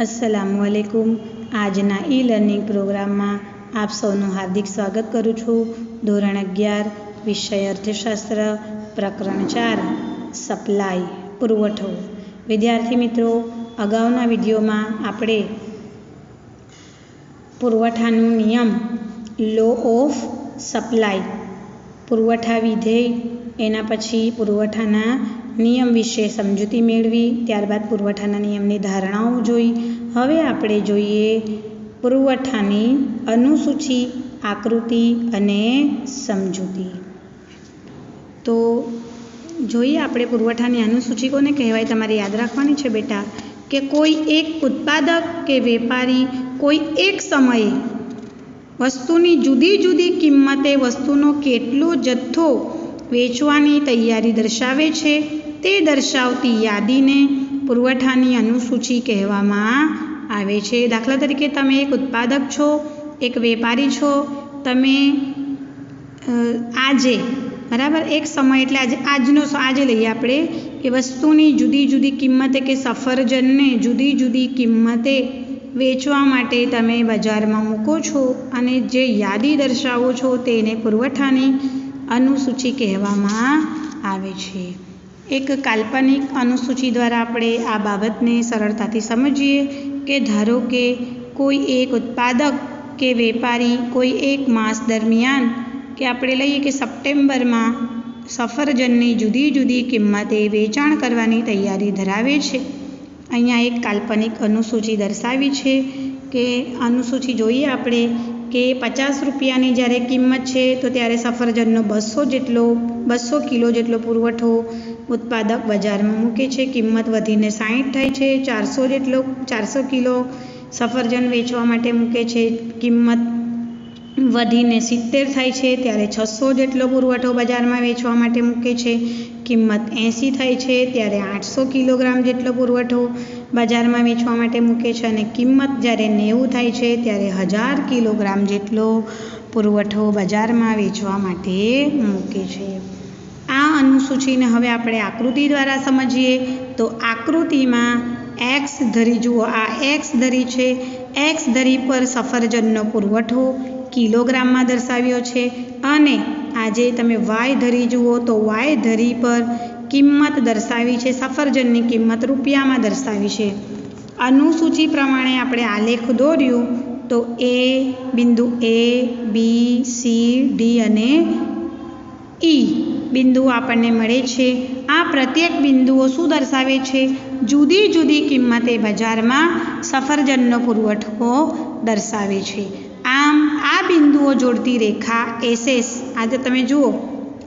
અસલામુ અલૈકુમ આજના e learning પ્રોગ્રામમાં આપ સૌનું હાર્દિક સ્વાગત કરું છું. ધોરણ અગિયાર, વિષય અર્થશાસ્ત્ર, પ્રકરણ ચાર, સપ્લાય, પુરવઠો. વિદ્યાર્થી મિત્રો, અગાઉના વિડીયોમાં આપણે પુરવઠાનું નિયમ લો ઓફ સપ્લાય પુરવઠા વિધેય, એના પછી પુરવઠાના નિયમ વિશે સમજૂતી મેળવી, ત્યારબાદ પુરવઠાના નિયમની ધારણાઓ જોઈ. હવે આપણે જોઈએ પુરવઠાની અનુસૂચિ, આકૃતિ અને સમજૂતી. તો જોઈએ આપણે પુરવઠાની અનુસૂચિ કોને કહેવાય? તમારે યાદ રાખવાની છે બેટા કે કોઈ એક ઉત્પાદક કે વેપારી કોઈ એક સમયે વસ્તુની જુદી જુદી કિંમતે વસ્તુનો કેટલો જથ્થો વેચવાની તૈયારી દર્શાવે છે. તે દર્શાવતી યાદીને પુરવઠાની અનુસૂચિ કહેવામાં આવે છે. દાખલા તરીકે તમે એક ઉત્પાદક છો, એક વેપારી છો, તમે આજે, બરાબર? એક સમય એટલે આજે, આજનો આજે લઈએ આપણે કે વસ્તુની જુદી જુદી કિંમતે કે સફરજનને જુદી જુદી કિંમતે વેચવા માટે તમે બજારમાં મૂકો છો અને જે યાદી દર્શાવો છો તેને પુરવઠાની અનુસૂચિ કહેવામાં આવે છે. એક કાલ્પનિક અનુસૂચિ દ્વારા આપણે આ બાબતને સરળતાથી સમજીએ કે ધારો કે કોઈ એક ઉત્પાદક કે વેપારી કોઈ એક માસ દરમિયાન કે આપણે લઈએ કે સપ્ટેમ્બરમાં સફરજનની જુદી જુદી કિંમતે વેચાણ કરવાની તૈયારી ધરાવે છે. અહીંયા એક કાલ્પનિક અનુસૂચિ દર્શાવી છે કે અનુસૂચિ જોઈએ આપણે કે પચાસ રૂપિયાની જ્યારે કિંમત છે તો ત્યારે સફરજનનો બસો જેટલો, બસો કિલો જેટલો પુરવઠો ઉત્પાદક બજારમાં મૂકે છે. કિંમત વધીને સાહીઠ થાય છે. ચારસો જેટલો, ચારસો કિલો સફરજન વેચવા માટે મૂકે છે. કિંમત વધીને સિત્તેર થાય છે. ત્યારે છસો જેટલો પુરવઠો બજારમાં વેચવા માટે મૂકે છે. કિંમત એંસી થાય છે. ત્યારે આઠસો કિલોગ્રામ જેટલો પુરવઠો બજારમાં વેચવા માટે મૂકે છે અને કિંમત જ્યારે નેવું થાય છે, ત્યારે હજાર કિલોગ્રામ જેટલો પુરવઠો બજારમાં વેચવા માટે મૂકે છે. અનુસૂચિને હવે આપણે આકૃતિ દ્વારા સમજીએ, તો આકૃતિમાં એક્સ ધરી, જુઓ આ એક્સ ધરી છે. એક્સ ધરી પર સફરજનનો પુરવઠો કિલોગ્રામમાં દર્શાવ્યો છે. અને આજે તમે વાય ધરી, જુઓ, તો વાય ધરી પર કિંમત દર્શાવી છે, સફરજનની કિંમત રૂપિયામાં દર્શાવી છે. અનુસૂચિ પ્રમાણે આપણે આલેખ દોર્યું, તો એ બિંદુ એ બી સી ડી અને ઈ બિંદુ આપણને મળે છે. આ પ્રત્યેક બિંદુઓ શું દર્શાવે છે? જુદી જુદી કિંમતે બજારમાં સફરજનનો પુરવઠો દર્શાવે છે. આમ, આ બિંદુઓ જોડતી રેખા એસએસ આજે તમે જુઓ,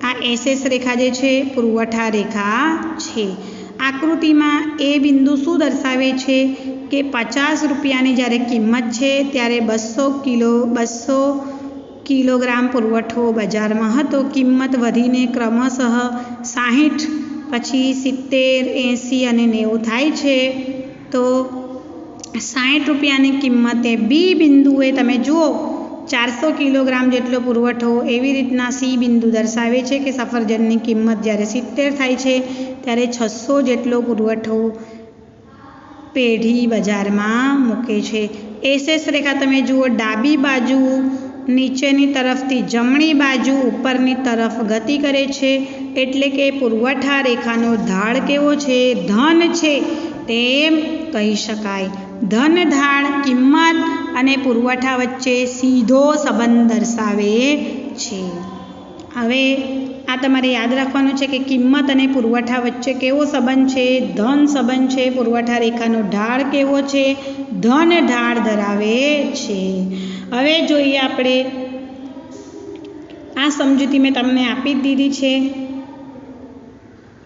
આ એસએસ રેખા જે છે, પુરવઠા રેખા છે. આકૃતિમાં એ બિંદુ શું દર્શાવે છે કે પચાસ રૂપિયાની જ્યારે કિંમત છે, ત્યારે બસો કિલો બસો કિલોગ્રામ પુરવઠો બજારમાં હતો. કિંમત વધીને ક્રમશઃ સાહીઠ પછી સિત્તેર, એંસી અને નેવું થાય છે. તો સાઠ રૂપિયાની કિંમતે બી બિંદુએ તમે જુઓ, ચારસો કિલોગ્રામ જેટલો પુરવઠો એવી રીતના સી બિંદુ દર્શાવે છે કે સફરજનની કિંમત જ્યારે સિત્તેર થાય છે, ત્યારે છસો જેટલો પુરવઠો પેઢી બજારમાં મૂકે છે. એસએસ રેખા તમે જુઓ, ડાબી બાજુ નીચેની તરફથી જમણી બાજુ ઉપરની તરફ ગતિ કરે છે, એટલે કે પુરવઠા રેખાનો ઢાળ કેવો છે? ધન છે. તેમ કહી શકાય. ધન ઢાળ કિંમત અને પુરવઠા વચ્ચે સીધો સંબંધ દર્શાવે છે. હવે આ તમારે યાદ રાખવાનું છે કે કિંમત અને પુરવઠા વચ્ચે કેવો સંબંધ છે? ધન સંબંધ છે. પુરવઠા રેખાનો ઢાળ કેવો છે? ધન ઢાળ ધરાવે છે. હવે જોઈએ આપણે આ સમજૂતી મેં તમને આપી જ દીધી છે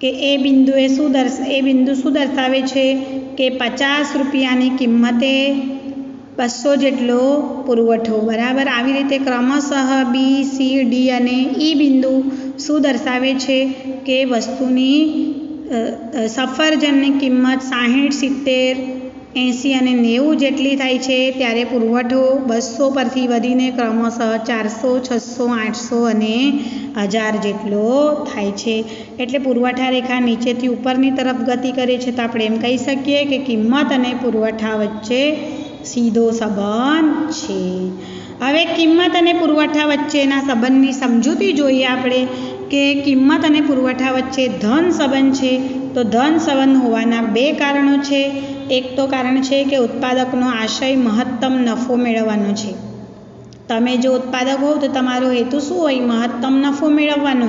કે એ બિંદુએ શું દર્શ, એ બિંદુ શું દર્શાવે છે કે પચાસ રૂપિયાની કિંમતે બસો જેટલો પુરવઠો. બરાબર? આવી રીતે ક્રમશઃ બી સી ડી અને ઈ બિંદુ શું દર્શાવે છે કે વસ્તુની સફરજનની કિંમત સાહીઠ સિત્તેર એંસી અને નેવું જેટલી થાય છે ત્યારે પુરવઠો બસો પરથી વધીને ક્રમશઃ ચારસો, છસો, આઠસો અને હજાર જેટલો થાય છે. એટલે પુરવઠા રેખા નીચેથી ઉપરની તરફ ગતિ કરે છે તો આપણે એમ કહી શકીએ કે કિંમત અને પુરવઠા વચ્ચે સીધો સંબંધ છે. હવે કિંમત અને પુરવઠા વચ્ચેના સંબંધની સમજૂતી જોઈએ આપણે. કે કિંમત અને પુરવઠા વચ્ચે ધન સંબંધ છે, તો ધન સંબંધ હોવાના બે કારણો છે. એક તો કારણ છે કે ઉત્પાદકનો આશય મહત્તમ નફો મેળવવાનો છે. તમે જો ઉત્પાદક હોવ તો તમારો હેતુ શું હોય? મહત્તમ નફો મેળવવાનો.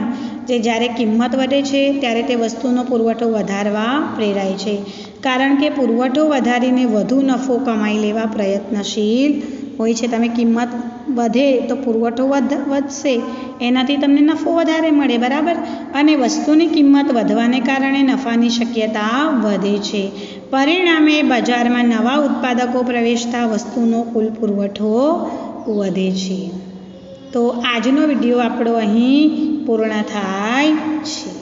જે જ્યારે કિંમત વધે છે, ત્યારે તે વસ્તુનો પુરવઠો વધારવા પ્રેરાય છે. કારણ કે પુરવઠો વધારીને વધુ નફો કમાઈ લેવા પ્રયત્નશીલ હોય છે. તમે કિંમત વધે તો પુરવઠો વધ, વધશે. એનાથી તમને નફો વધારે મળે, બરાબર? અને વસ્તુની કિંમત વધવાને કારણે નફાની શક્યતા વધે છે. પરિણામે બજારમાં નવા ઉત્પાદકો પ્રવેશતા વસ્તુનો કુલ પુરવઠો વધે છે. તો આજનો વીડિયો આપણો અહીં પૂર્ણ થાય છે.